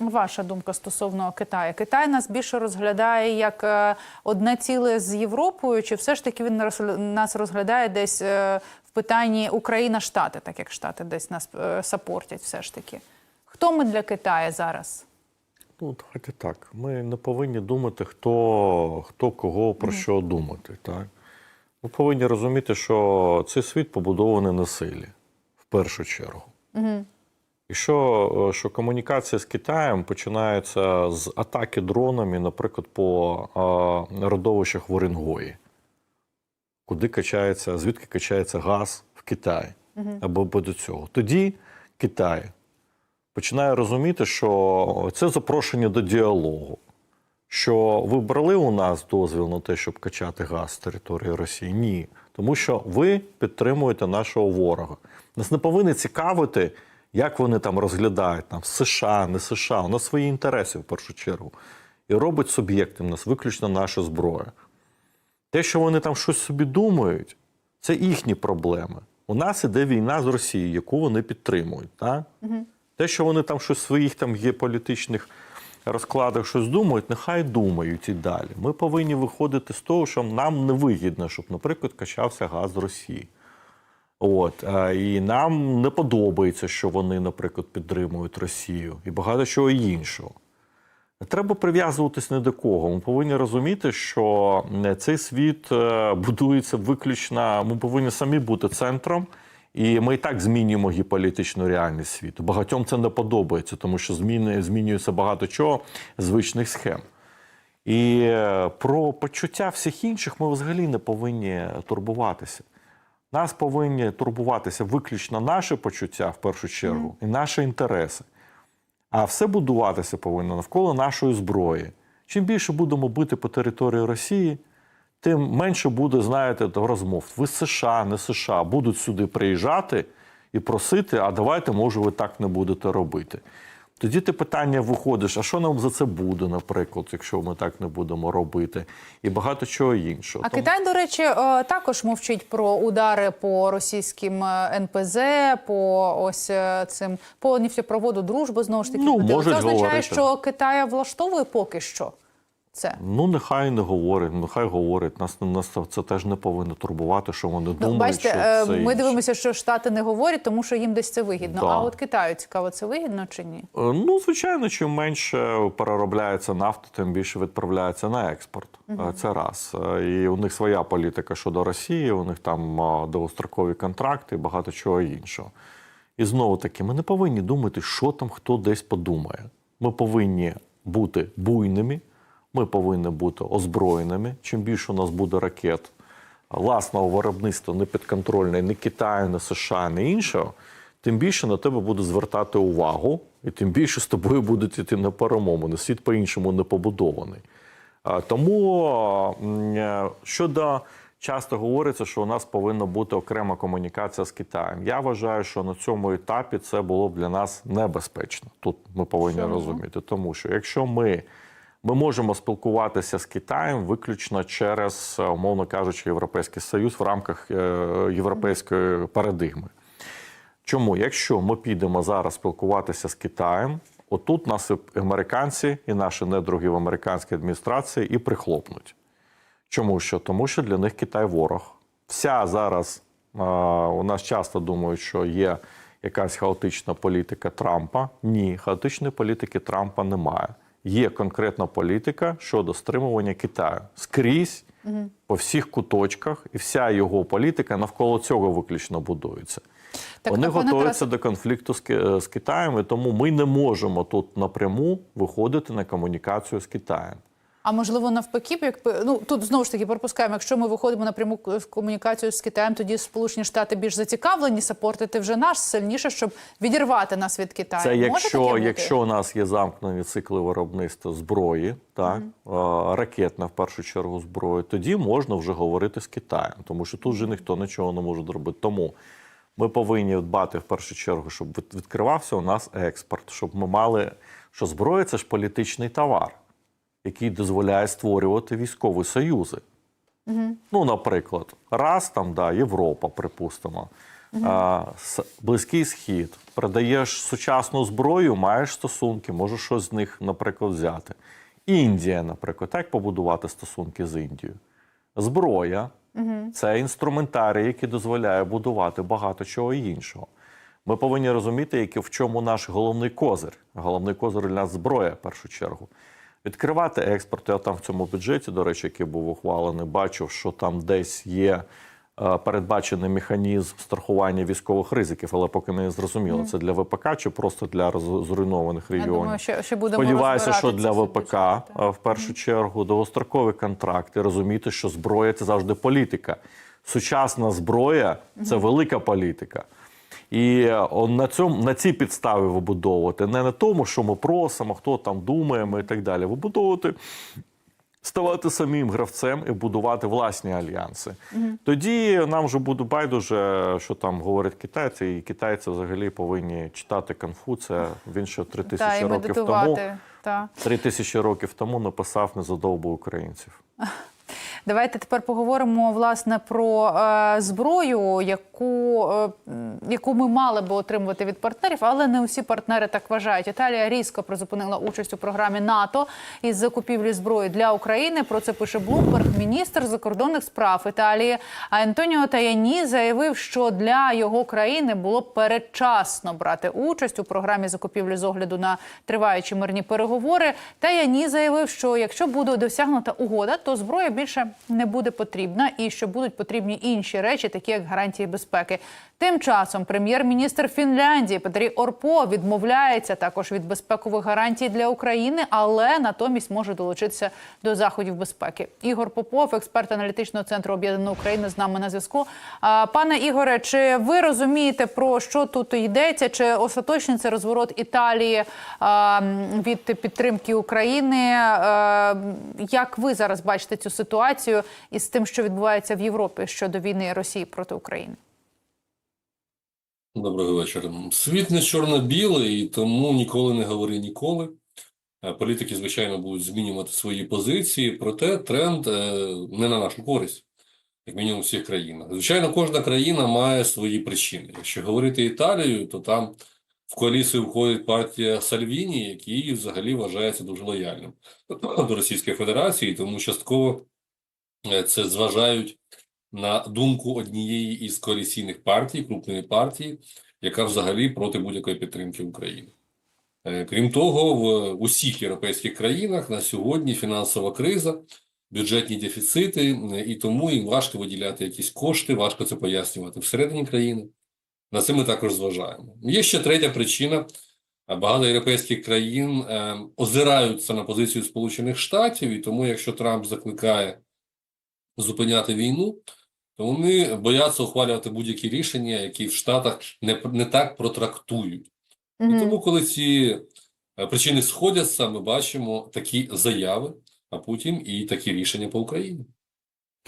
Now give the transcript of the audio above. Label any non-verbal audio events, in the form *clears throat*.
Ваша думка стосовно Китаю. Китай нас більше розглядає як е, одне ціле з Європою, чи все ж таки він нас розглядає десь е, в питанні Україна-Штати, так як Штати десь нас е, сапортять все ж таки. Хто ми для Китаю зараз? Ну, давайте так. Ми не повинні думати, хто, хто кого про що думати. Так? Ми повинні розуміти, що цей світ побудований на силі, в першу чергу. І що, е, що комунікація з Китаєм починається з атаки дронами, наприклад, по е, родовищах в Оренгої, куди качається, звідки качається газ в Китаї або до цього. Тоді Китай починає розуміти, що це запрошення до діалогу. Що ви брали у нас дозвіл на те, щоб качати газ з території Росії? Ні. Тому що ви підтримуєте нашого ворога. Нас не повинні цікавити, як вони там розглядають там США, не США. У нас свої інтереси в першу чергу. І робить суб'єктом нас виключно наша зброя. Те, що вони там щось собі думають, це їхні проблеми. У нас іде війна з Росією, яку вони підтримують. Так? Те, що вони там щось в своїх там є політичних розкладах щось думають, нехай думають і далі. Ми повинні виходити з того, що нам не вигідно, щоб, наприклад, качався газ з Росії. От, і нам не подобається, що вони, наприклад, підтримують Росію і багато чого іншого. Треба прив'язуватись не до кого. Ми повинні розуміти, що е, цей світ е, будується виключно. Ми повинні самі бути центром, і ми і так змінюємо геополітичну реальність світу. Багатьом це не подобається, тому що зміни змінюється багато чого звичних схем. І е, про почуття всіх інших ми взагалі не повинні турбуватися. Нас повинні турбуватися виключно наші почуття в першу чергу і наші інтереси. А все будуватися повинно навколо нашої зброї. Чим більше будемо бити по території Росії, тим менше буде, знаєте, розмов. Ви США, не США, будуть сюди приїжджати і просити, а давайте, може, ви так не будете робити. Тоді ти питання виходиш, а що нам за це буде, наприклад, якщо ми так не будемо робити, і багато чого іншого. А Тому- Китай, до речі, е, також мовчить про удари по російським е, НПЗ, по ось е, цим по нефтепроводу дружби. Знову ж таки, Ну, Це означає, говорити. що Китая влаштовує поки що це. Ну, нехай не говорить, нехай говорить. Нас, нас це теж не повинно турбувати, що вони Ну, думають. бачите, що е, це ми дивимося, що Штати не говорять, тому що їм десь це вигідно. Да. А от Китаю цікаво, це вигідно чи ні? Е, Ну, звичайно, чим менше переробляється нафта, тим більше відправляється на експорт. Е, Це раз. І у них своя політика щодо Росії, у них там довгострокові контракти і багато чого іншого. І знову таки, ми не повинні думати, що там хто десь подумає. Ми повинні бути буйними, ми повинні бути озброєними. Чим більше у нас буде ракет власного виробництва, не підконтрольне ні Китаю, ні США, ні іншого, тим більше на тебе буде звертати увагу, і тим більше з тобою будуть йти на перемовини. Світ по-іншому не побудований. Тому е, щодо часто говориться, що у нас повинна бути окрема комунікація з Китаєм. Я вважаю, що на цьому етапі це було б для нас небезпечно. Тут ми повинні Чому? розуміти, тому що якщо ми ми можемо спілкуватися з Китаєм виключно через, е, умовно кажучи, Європейський Союз в рамках е, європейської парадигми. Чому? Якщо ми підемо зараз спілкуватися з Китаєм, отут нас американці і наші недруги в американській адміністрації і прихлопнуть. Чому що? Тому що для них Китай ворог. Вся зараз у нас часто думають, що є якась хаотична політика Трампа. Ні, хаотичної політики Трампа немає. Є конкретна політика щодо стримування Китаю скрізь по всіх куточках, і вся його політика навколо цього виключно будується. Так, Вони готуються Тарасе- до конфлікту з, з Китаєм, і тому ми не можемо тут напряму виходити на комунікацію з Китаєм. А можливо, навпаки, як ну тут знову ж таки пропускаємо. Якщо ми виходимо напряму в комунікацію з Китаєм, тоді Сполучені Штати більш зацікавлені сапортити вже наш сильніше, щоб відірвати нас від Китаю. Це Може якщо, таке якщо у нас є замкнені цикли виробництва зброї, так е, ракетна в першу чергу зброї, тоді можна вже говорити з Китаєм, тому що тут вже ніхто нічого не може зробити. Тому ми повинні дбати в першу чергу, щоб відкривався у нас експорт, щоб ми мали, що зброя це ж політичний товар, який дозволяє створювати військові союзи. Ну, наприклад, раз там, да, Європа, припустимо. а, с- Близький Схід, продаєш сучасну зброю, маєш стосунки, можеш щось з них, наприклад, взяти. Індія, наприклад, як побудувати стосунки з Індією? Зброя це інструментарій, який дозволяє будувати багато чого іншого. Ми повинні розуміти, в чому наш головний козир. Головний козир для нас зброя, в першу чергу. Відкривати експорт. Я там в цьому бюджеті, до речі, який був ухвалений, бачив, що там десь є е, передбачений механізм страхування військових ризиків, але поки не зрозуміло, це для ВПК чи просто для зруйнованих Я регіонів. думаю, що, що будемо Сподіваюся, що для ВПК більше. в першу чергу довгострокові контракти, розуміти, що зброя це завжди політика. Сучасна зброя це велика політика. І е, на цьому на цій підставі вибудовувати не на тому, що ми просимо, хто там думаємо і так далі. Вибудовувати. Ставати самим гравцем і будувати власні альянси. Тоді нам вже буде байдуже, що там говорять китайці, і китайці взагалі повинні читати Конфуція. Він ще три тисячі років тому. Три тисячі років тому написав не задовбу українців. *laughs* Давайте тепер поговоримо власне про е, зброю, яку, е, яку ми мали би отримувати від партнерів, але не усі партнери так вважають. Італія різко призупинила участь у програмі НАТО із закупівлі зброї для України. Про це пише Блумберг. Міністр закордонних справ Італії Антоніо Таяні заявив, що для його країни було передчасно брати участь у програмі закупівлі з огляду на триваючі мирні переговори. Таяні заявив, що якщо буде досягнута угода, то зброя більше не буде потрібна, і що будуть потрібні інші речі, такі як гарантії безпеки. Тим часом прем'єр-міністр Фінляндії Петрі Орпо відмовляється також від безпекових гарантій для України, але натомість може долучитися до заходів безпеки. Ігор Попов, експерт аналітичного центру об'єднаної України, з нами на зв'язку. Пане Ігоре, чи ви розумієте про що тут йдеться? Чи остаточний це розворот Італії від підтримки України? Як ви зараз бачите цю ситуацію із тим, що відбувається в Європі щодо війни Росії проти України? Доброго вечора. Світ не чорно-білий, і тому ніколи не говори ніколи. Е, Політики, звичайно, будуть змінювати свої позиції, проте тренд е, не на нашу користь, як мінімум в всіх країнах. Звичайно, кожна країна має свої причини. Якщо говорити Італію, то там в коаліцію входить партія Сальвіні, який взагалі вважається дуже лояльним *clears throat* до Російської Федерації, тому частково е, це зважають на думку однієї із коаліційних партій, крупної партії, яка взагалі проти будь-якої підтримки України. Е, Крім того, в усіх європейських країнах на сьогодні фінансова криза, бюджетні дефіцити, е, і тому їм важко виділяти якісь кошти, важко це пояснювати всередині країни. На це ми також зважаємо. Є ще третя причина. Багато європейських країн е, озираються на позицію Сполучених Штатів, і тому, якщо Трамп закликає зупиняти війну, то вони бояться ухвалювати будь-які рішення, які в Штатах не, не так протрактують. І тому, коли ці е, причини сходяться, ми бачимо такі заяви, а потім і такі рішення по Україні.